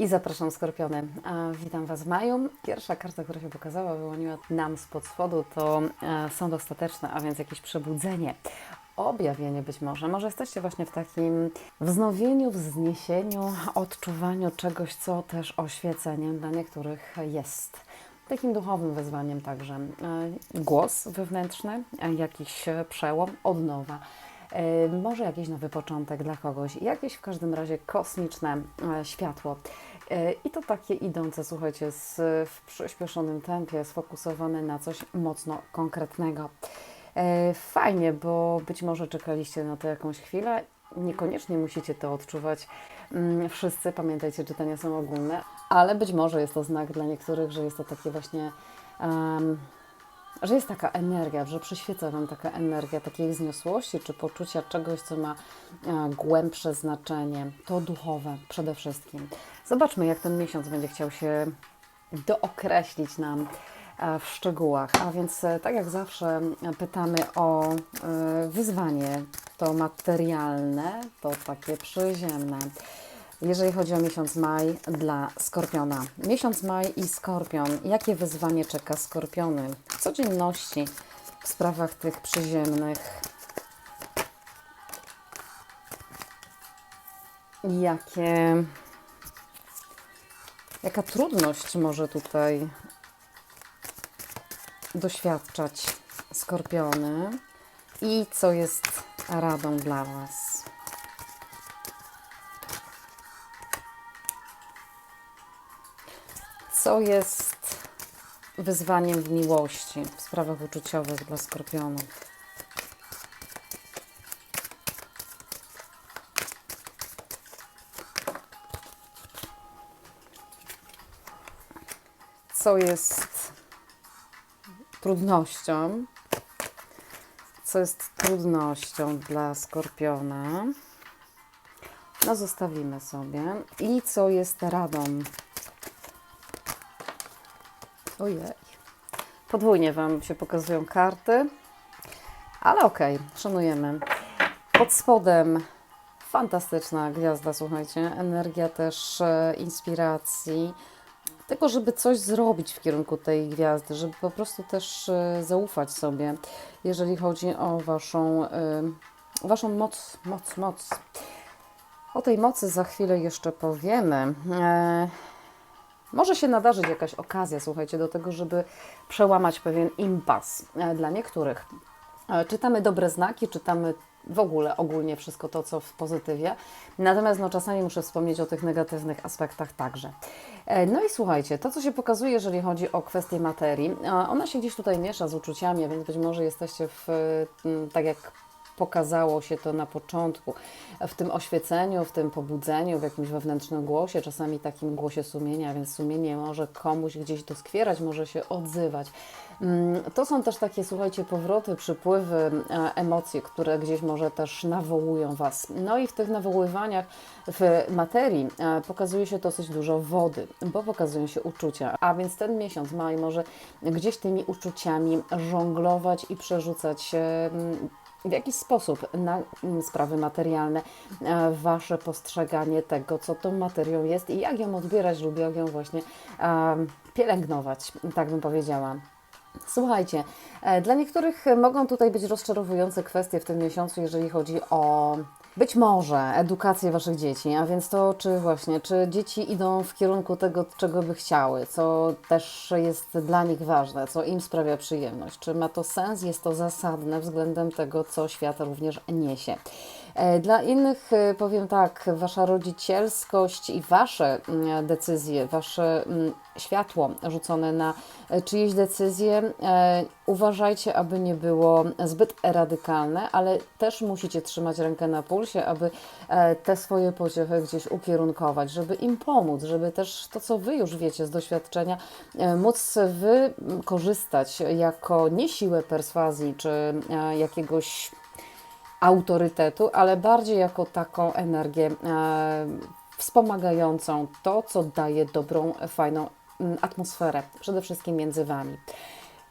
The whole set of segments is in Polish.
I zapraszam Skorpiony. Witam Was w maju. Pierwsza karta, która się pokazała, wyłoniła nam spod spodu, to e, sąd ostateczny, a więc jakieś przebudzenie, objawienie być może. Może jesteście właśnie w takim wznowieniu, wzniesieniu, odczuwaniu czegoś, co też oświeceniem dla niektórych jest. Takim duchowym wyzwaniem także e, głos wewnętrzny, jakiś przełom, odnowa. E, Może jakiś nowy początek dla kogoś, jakieś w każdym razie kosmiczne światło. E, I to takie idące, słuchajcie, z, w przyspieszonym tempie, sfokusowane na coś mocno konkretnego. E, Fajnie, bo być może czekaliście na to jakąś chwilę. Niekoniecznie musicie to odczuwać mm, wszyscy. Pamiętajcie, czytania są ogólne, ale być może jest to znak dla niektórych, że jest to takie właśnie. em, że jest taka energia, że przyświeca Wam taka energia takiej wzniosłości czy poczucia czegoś, co ma e, głębsze znaczenie, to duchowe przede wszystkim. Zobaczmy, jak ten miesiąc będzie chciał się dookreślić nam e, w szczegółach. A więc, e, tak jak zawsze, pytamy o wyzwanie, to materialne, to takie przyziemne. Jeżeli chodzi o miesiąc maj dla Skorpiona. Miesiąc maj i Skorpion. Jakie wyzwanie czeka Skorpiony w codzienności w sprawach tych przyziemnych? Jakie, jaka trudność może tutaj doświadczać Skorpiony i co jest radą dla Was? Co jest wyzwaniem w miłości, w sprawach uczuciowych dla skorpionów? Co jest trudnością? Co jest trudnością dla skorpiona? No, zostawimy sobie. I co jest radą Ojej. Podwójnie Wam się pokazują karty, ale okej, szanujemy. Pod spodem fantastyczna gwiazda, słuchajcie. Energia też e, inspiracji. Tego, żeby coś zrobić w kierunku tej gwiazdy, żeby po prostu też e, zaufać sobie, jeżeli chodzi o Waszą, e, waszą moc, moc, moc. O tej mocy za chwilę jeszcze powiemy. E, może się nadarzyć jakaś okazja, słuchajcie, do tego, żeby przełamać pewien impas e, dla niektórych. E, Czytamy dobre znaki, czytamy w ogóle ogólnie wszystko to, co w pozytywie. Natomiast no, czasami muszę wspomnieć o tych negatywnych aspektach także. E, No i słuchajcie, to co się pokazuje, jeżeli chodzi o kwestię materii, ona się gdzieś tutaj miesza z uczuciami, więc być może jesteście w, tak jak pokazało się to na początku, w tym oświeceniu, w tym pobudzeniu, w jakimś wewnętrznym głosie, czasami takim głosie sumienia, więc sumienie może komuś gdzieś doskwierać, może się odzywać. Mm, To są też takie, słuchajcie, powroty, przypływy e, emocji, które gdzieś może też nawołują Was. No i w tych nawoływaniach w materii e, pokazuje się dosyć dużo wody, bo pokazują się uczucia. A więc ten miesiąc maj może gdzieś tymi uczuciami żonglować i przerzucać e, w jakiś sposób na mm, sprawy materialne e, Wasze postrzeganie tego, co tą materią jest i jak ją odbierać lub jak ją właśnie em, pielęgnować, tak bym powiedziała. Słuchajcie, e, dla niektórych mogą tutaj być rozczarowujące kwestie w tym miesiącu, jeżeli chodzi o być może edukację Waszych dzieci, a więc to, czy właśnie, czy dzieci idą w kierunku tego, czego by chciały, co też jest dla nich ważne, co im sprawia przyjemność, czy ma to sens, jest to zasadne względem tego, co świat również niesie. E, Dla innych e, powiem tak, wasza rodzicielskość i wasze mm, decyzje, wasze mm, światło rzucone na e, czyjeś decyzje, uważajcie, aby nie było zbyt radykalne, ale też musicie trzymać rękę na pulsie, aby te swoje pociechy gdzieś ukierunkować, żeby im pomóc, żeby też to, co wy już wiecie z doświadczenia, móc wy korzystać jako nie siłę perswazji czy jakiegoś autorytetu, ale bardziej jako taką energię e, wspomagającą to, co daje dobrą, fajną mm, atmosferę, przede wszystkim między Wami.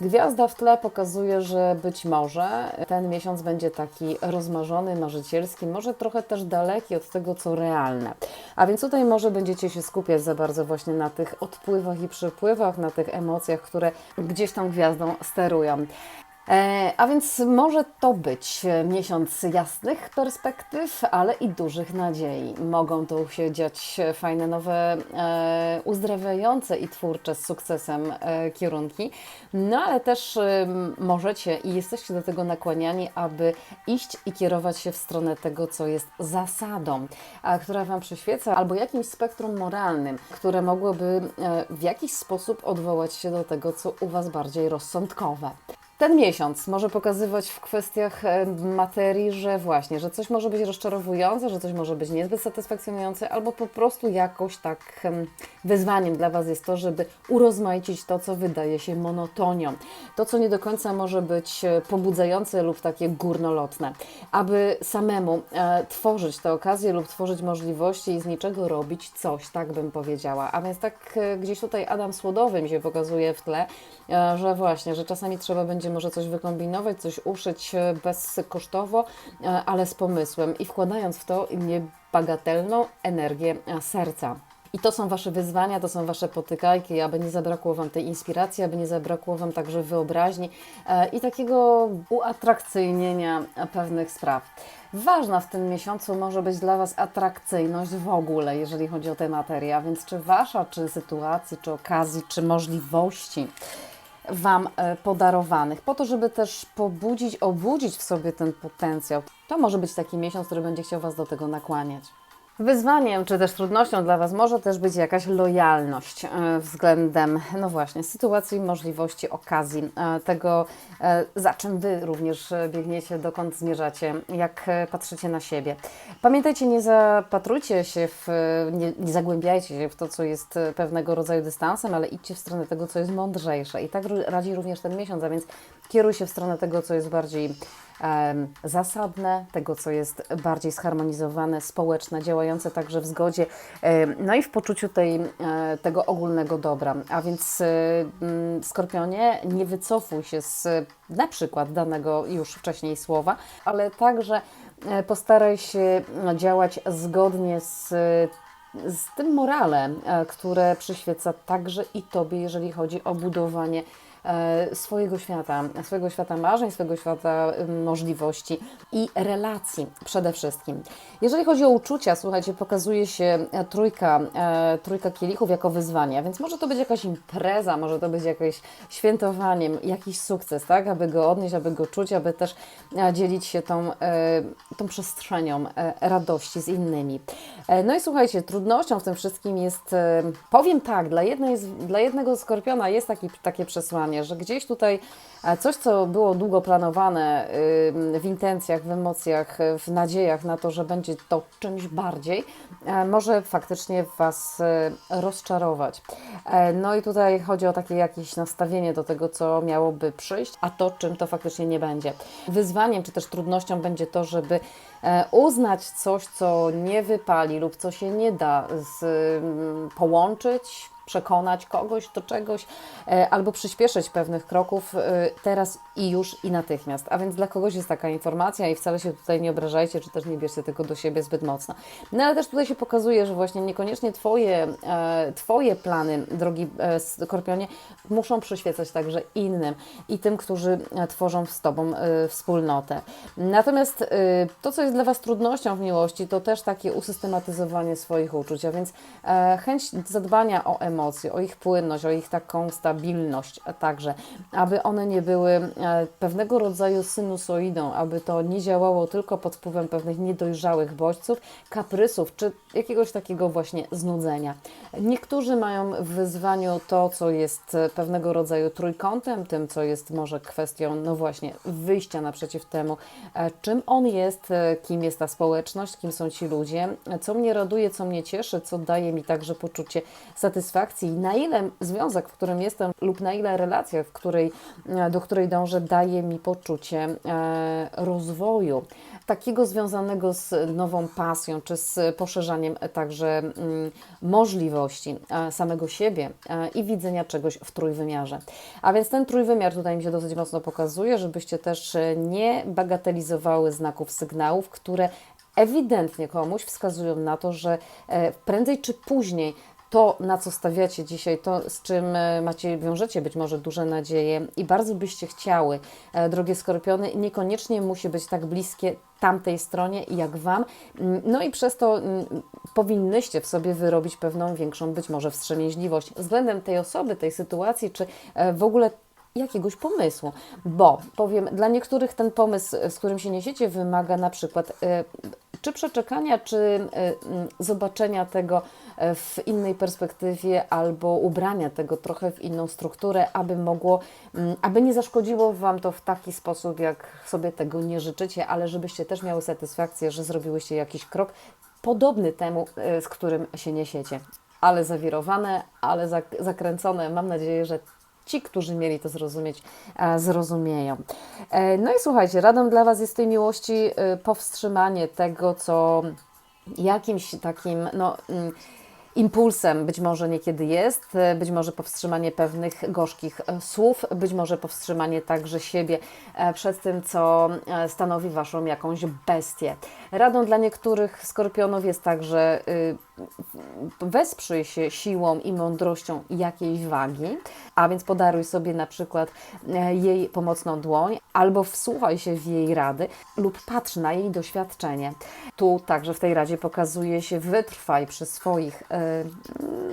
Gwiazda w tle pokazuje, że być może ten miesiąc będzie taki rozmarzony, marzycielski, może trochę też daleki od tego, co realne. A więc tutaj może będziecie się skupiać za bardzo właśnie na tych odpływach i przypływach, na tych emocjach, które gdzieś tą gwiazdą sterują. E, a więc może to być miesiąc jasnych perspektyw, ale i dużych nadziei. Mogą tu się dziać fajne, nowe, e, uzdrawiające i twórcze z sukcesem e, kierunki, no ale też możecie i jesteście do tego nakłaniani, aby iść i kierować się w stronę tego, co jest zasadą, która Wam przyświeca, albo jakimś spektrum moralnym, które mogłoby w jakiś sposób odwołać się do tego, co u Was bardziej rozsądkowe. Ten miesiąc może pokazywać w kwestiach e, materii, że właśnie, że coś może być rozczarowujące, że coś może być niezbyt satysfakcjonujące, albo po prostu jakoś tak em, wyzwaniem dla Was jest to, żeby urozmaicić to, co wydaje się monotonią. To, co nie do końca może być e, pobudzające lub takie górnolotne. Aby samemu e, tworzyć te okazje lub tworzyć możliwości i z niczego robić coś, tak bym powiedziała. A więc tak gdzieś tutaj Adam Słodowy mi się pokazuje w tle, że właśnie, że czasami trzeba będzie może coś wykombinować, coś uszyć e, bezkosztowo, e, ale z pomysłem i wkładając w to niebagatelną energię e, serca. I to są Wasze wyzwania, to są Wasze potykajki, aby nie zabrakło Wam tej inspiracji, aby nie zabrakło Wam także wyobraźni i takiego uatrakcyjnienia pewnych spraw. Ważna w tym miesiącu może być dla Was atrakcyjność w ogóle, jeżeli chodzi o tę materię, więc czy Wasza, czy sytuacji, czy okazji, czy możliwości Wam e, podarowanych, po to, żeby też pobudzić, obudzić w sobie ten potencjał. To może być taki miesiąc, który będzie chciał Was do tego nakłaniać. Wyzwaniem czy też trudnością dla Was może też być jakaś lojalność e, względem, no właśnie, sytuacji, możliwości, okazji, e, tego, e, za czym Wy również biegniecie, dokąd zmierzacie, jak patrzycie na siebie. Pamiętajcie, nie zapatrujcie się w, nie, nie zagłębiajcie się w to, co jest pewnego rodzaju dystansem, ale idźcie w stronę tego, co jest mądrzejsze. I tak radzi również ten miesiąc, a więc kieruj się w stronę tego, co jest bardziej em, zasadne, tego, co jest bardziej zharmonizowane, społeczne, działające także w zgodzie, em, no i w poczuciu tej, e, tego ogólnego dobra. A więc e, mm, Skorpionie, nie wycofuj się z na przykład danego już wcześniej słowa, ale także e, postaraj się no, działać zgodnie z z tym moralem, e, które przyświeca także i Tobie, jeżeli chodzi o budowanie e, swojego świata, swojego świata marzeń, swojego świata możliwości i relacji przede wszystkim. Jeżeli chodzi o uczucia, słuchajcie, pokazuje się e, trójka, e, trójka kielichów jako wyzwanie, więc może to być jakaś impreza, może to być jakieś świętowaniem, jakiś sukces, tak, aby go odnieść, aby go czuć, aby też e, dzielić się tą, e, tą przestrzenią e, radości z innymi. E, No i słuchajcie, trudnością w tym wszystkim jest, e, powiem tak, dla, jednej dla jednego skorpiona jest taki, takie przesłanie, że gdzieś tutaj e, coś, co było długo planowane w intencjach, w emocjach, w nadziejach na to, że będzie to czymś bardziej, e, może faktycznie Was e, rozczarować. No i tutaj chodzi o takie jakieś nastawienie do tego, co miałoby przyjść, a to, czym to faktycznie nie będzie. Wyzwaniem czy też trudnością będzie to, żeby uznać coś, co nie wypali lub co się nie da z, połączyć, przekonać kogoś do czegoś e, albo przyspieszyć pewnych kroków. E, teraz i już i natychmiast. A więc dla kogoś jest taka informacja i wcale się tutaj nie obrażajcie, czy też nie bierzcie tego do siebie zbyt mocno. No ale też tutaj się pokazuje, że właśnie niekoniecznie Twoje, e, twoje plany, drogi e, Skorpionie, muszą przyświecać także innym i tym, którzy e, tworzą z Tobą e, wspólnotę. Natomiast e, to, co jest dla Was trudnością w miłości, to też takie usystematyzowanie swoich uczuć, a więc e, chęć zadbania o emocje, o ich płynność, o ich taką stabilność także, aby one nie były e, pewnego rodzaju sinusoidą, aby to nie działało tylko pod wpływem pewnych niedojrzałych bodźców, kaprysów czy jakiegoś takiego właśnie znudzenia. Niektórzy mają w wyzwaniu to, co jest pewnego rodzaju trójkątem, tym, co jest może kwestią, no właśnie, wyjścia naprzeciw temu, e, czym on jest, e, kim jest ta społeczność, kim są ci ludzie, co mnie raduje, co mnie cieszy, co daje mi także poczucie satysfakcji? Na ile związek, w którym jestem lub na ile relacja, w której, e, do której dążę, daje mi poczucie e, rozwoju. takiego związanego z nową pasją, czy z poszerzaniem także mm, możliwości e, samego siebie e, i widzenia czegoś w trójwymiarze. A więc ten trójwymiar tutaj mi się dosyć mocno pokazuje, żebyście też nie bagatelizowały znaków, sygnałów, które ewidentnie komuś wskazują na to, że prędzej czy później to, na co stawiacie dzisiaj, to, z czym e, macie, wiążecie być może duże nadzieje i bardzo byście chciały, e, drogie skorpiony, niekoniecznie musi być tak bliskie tamtej stronie jak Wam. Mm, No i przez to mm, powinnyście w sobie wyrobić pewną większą być może wstrzemięźliwość względem tej osoby, tej sytuacji, czy e, w ogóle jakiegoś pomysłu, bo powiem, dla niektórych ten pomysł, z którym się niesiecie, wymaga na przykład e, czy przeczekania, czy e, mm, zobaczenia tego e, w innej perspektywie, albo ubrania tego trochę w inną strukturę, aby mogło, mm, aby nie zaszkodziło Wam to w taki sposób, jak sobie tego nie życzycie, ale żebyście też miały satysfakcję, że zrobiłyście jakiś krok podobny temu, e, z którym się niesiecie. Ale zawirowane, ale zak- zakręcone. Mam nadzieję, że ci, którzy mieli to zrozumieć, e, zrozumieją. E, No i słuchajcie, radą dla Was jest tej miłości e, powstrzymanie tego, co jakimś takim, no. mm, Impulsem być może niekiedy jest, być może powstrzymanie pewnych gorzkich słów, być może powstrzymanie także siebie przed tym, co stanowi Waszą jakąś bestię. Radą dla niektórych skorpionów jest także y, wesprzyj się siłą i mądrością jakiejś wagi, a więc podaruj sobie na przykład e, jej pomocną dłoń, albo wsłuchaj się w jej rady, lub patrz na jej doświadczenie. Tu także w tej radzie pokazuje się wytrwaj przy swoich mm,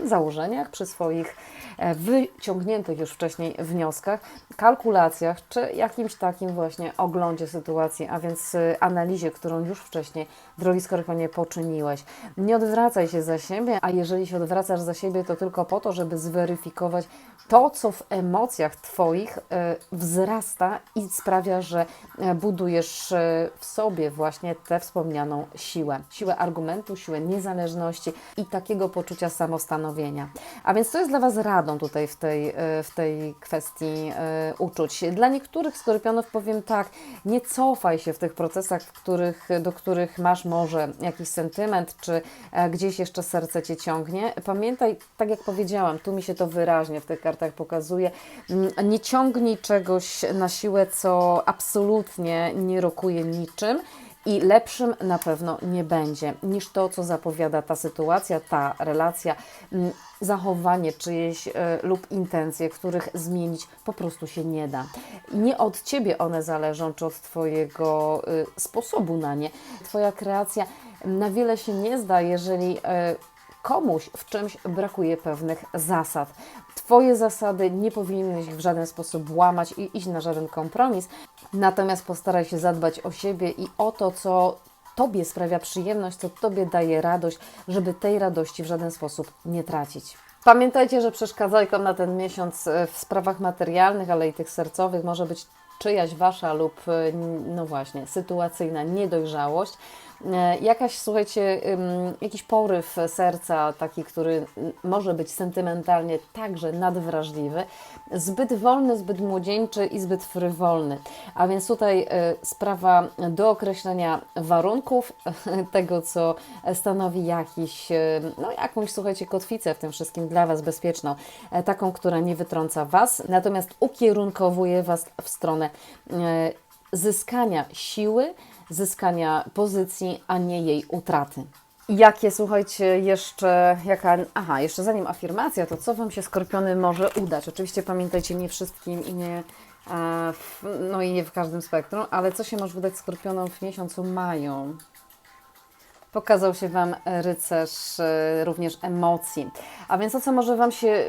założeniach, przy swoich e, wyciągniętych już wcześniej wnioskach, kalkulacjach, czy jakimś takim właśnie oglądzie sytuacji, a więc analizie, którą już wcześniej, drogi Skorpionie, poczyniłeś. Nie odwracaj się za siebie, a jeżeli się odwracasz za siebie, to tylko po to, żeby zweryfikować to, co w emocjach Twoich e, wzrasta i sprawia, że e, budujesz e, w sobie właśnie tę wspomnianą siłę. Siłę argumentu, siłę niezależności i takiego poczucia samostanowienia. A więc to jest dla Was radą tutaj w tej, w tej kwestii uczuć. Dla niektórych skorpionów powiem tak, nie cofaj się w tych procesach, w których, do których masz może jakiś sentyment, czy gdzieś jeszcze serce Cię ciągnie. Pamiętaj, tak jak powiedziałam, tu mi się to wyraźnie w tych kartach pokazuje, mm, nie ciągnij czegoś na siłę, co absolutnie nie rokuje niczym i lepszym na pewno nie będzie niż to, co zapowiada ta sytuacja, ta relacja, mm, zachowanie czyjeś e, lub intencje, których zmienić po prostu się nie da. Nie od Ciebie one zależą, czy od Twojego e, sposobu na nie. Twoja kreacja na wiele się nie zda, jeżeli e, komuś w czymś brakuje pewnych zasad. Twoje zasady nie powinieneś w żaden sposób łamać i iść na żaden kompromis, natomiast postaraj się zadbać o siebie i o to, co Tobie sprawia przyjemność, co Tobie daje radość, żeby tej radości w żaden sposób nie tracić. Pamiętajcie, że przeszkadzajką na ten miesiąc e, w sprawach materialnych, ale i tych sercowych może być czyjaś wasza lub, e, no właśnie, sytuacyjna niedojrzałość. E, Jakaś, słuchajcie, jakiś poryw serca, taki, który może być sentymentalnie także nadwrażliwy, zbyt wolny, zbyt młodzieńczy i zbyt frywolny. A więc tutaj y, sprawa do określenia warunków tego, co stanowi jakiś, y, no jakąś, słuchajcie, kotwicę w tym wszystkim dla Was bezpieczną, e, taką, która nie wytrąca Was, natomiast ukierunkowuje Was w stronę y, zyskania siły, zyskania pozycji, a nie jej utraty. Jakie, słuchajcie, jeszcze, jaka, aha, jeszcze zanim afirmacja, to co Wam się Skorpiony może udać? Oczywiście pamiętajcie, nie wszystkim i nie, e, no i nie w każdym spektrum, ale co się może udać Skorpionom w miesiącu maju? Pokazał się Wam rycerz e, również emocji. A więc to, co może Wam się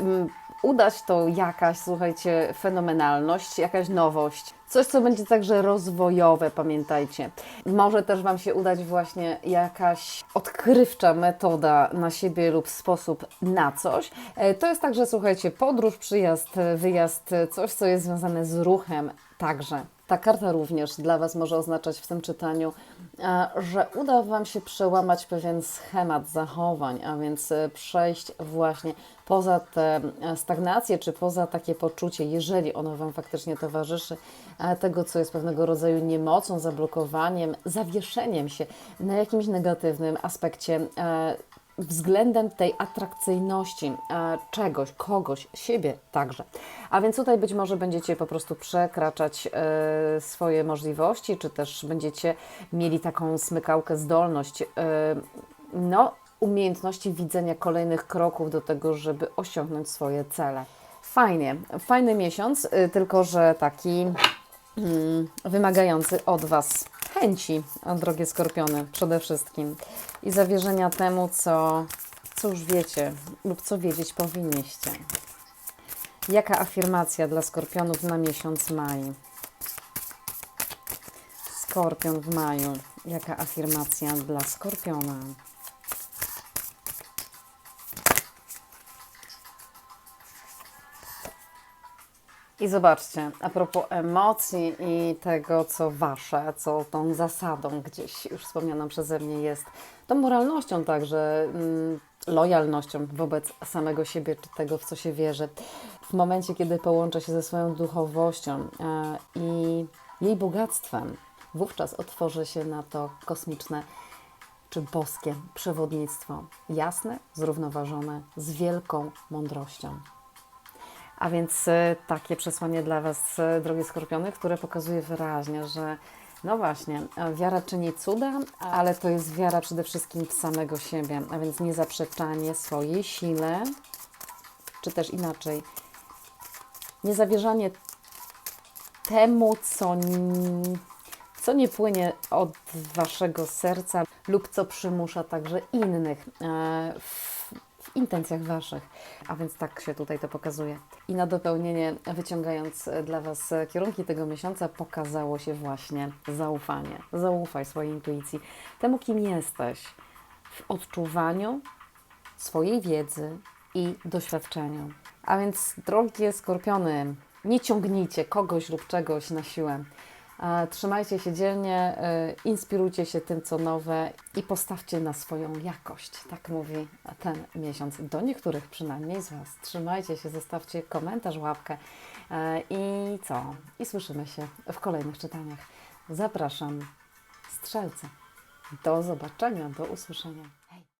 udać, to jakaś, słuchajcie, fenomenalność, jakaś nowość. Coś, co będzie także rozwojowe, pamiętajcie. Może też Wam się udać właśnie jakaś odkrywcza metoda na siebie lub sposób na coś. E, To jest także, słuchajcie, podróż, przyjazd, wyjazd, coś, co jest związane z ruchem także. Ta karta również dla Was może oznaczać w tym czytaniu, e, że uda Wam się przełamać pewien schemat zachowań, a więc e, przejść właśnie poza tę e, stagnację, czy poza takie poczucie, jeżeli ono Wam faktycznie towarzyszy, tego, co jest pewnego rodzaju niemocą, zablokowaniem, zawieszeniem się na jakimś negatywnym aspekcie względem tej atrakcyjności e, czegoś, kogoś, siebie także. A więc tutaj być może będziecie po prostu przekraczać e, swoje możliwości, czy też będziecie mieli taką smykałkę, zdolność, e, no, umiejętności widzenia kolejnych kroków do tego, żeby osiągnąć swoje cele. Fajnie, fajny miesiąc, y, tylko że taki mm, wymagający od Was chęci, drogie skorpiony, przede wszystkim i zawierzenia temu, co, co już wiecie lub co wiedzieć powinniście. Jaka afirmacja dla skorpionów na miesiąc maj? Skorpion w maju. Jaka afirmacja dla skorpiona? I zobaczcie, a propos emocji i tego, co wasze, co tą zasadą gdzieś już wspomnianą przeze mnie jest, tą moralnością także, mm, lojalnością wobec samego siebie, czy tego, w co się wierzy. W momencie, kiedy połączę się ze swoją duchowością e, i jej bogactwem, wówczas otworzy się na to kosmiczne czy boskie przewodnictwo. Jasne, zrównoważone, z wielką mądrością. A więc e, takie przesłanie dla Was, e, drogie skorpiony, które pokazuje wyraźnie, że no właśnie, e, wiara czyni cuda, ale to jest wiara przede wszystkim w samego siebie, a więc niezaprzeczanie swojej sile, czy też inaczej, niezawierzanie temu, co, co nie płynie od Waszego serca lub co przymusza także innych e, w, w intencjach Waszych. A więc tak się tutaj to pokazuje. I na dopełnienie, wyciągając e, dla Was e, kierunki tego miesiąca, pokazało się właśnie zaufanie. Zaufaj swojej intuicji, temu kim jesteś, w odczuwaniu swojej wiedzy i doświadczeniu. A więc, drogie skorpiony, nie ciągnijcie kogoś lub czegoś na siłę. E, Trzymajcie się dzielnie, e, inspirujcie się tym, co nowe i postawcie na swoją jakość. Tak mówi ten miesiąc. Do niektórych przynajmniej z Was. Trzymajcie się, zostawcie komentarz, łapkę e, i co? I słyszymy się w kolejnych czytaniach. Zapraszam, strzelce. Do zobaczenia, do usłyszenia.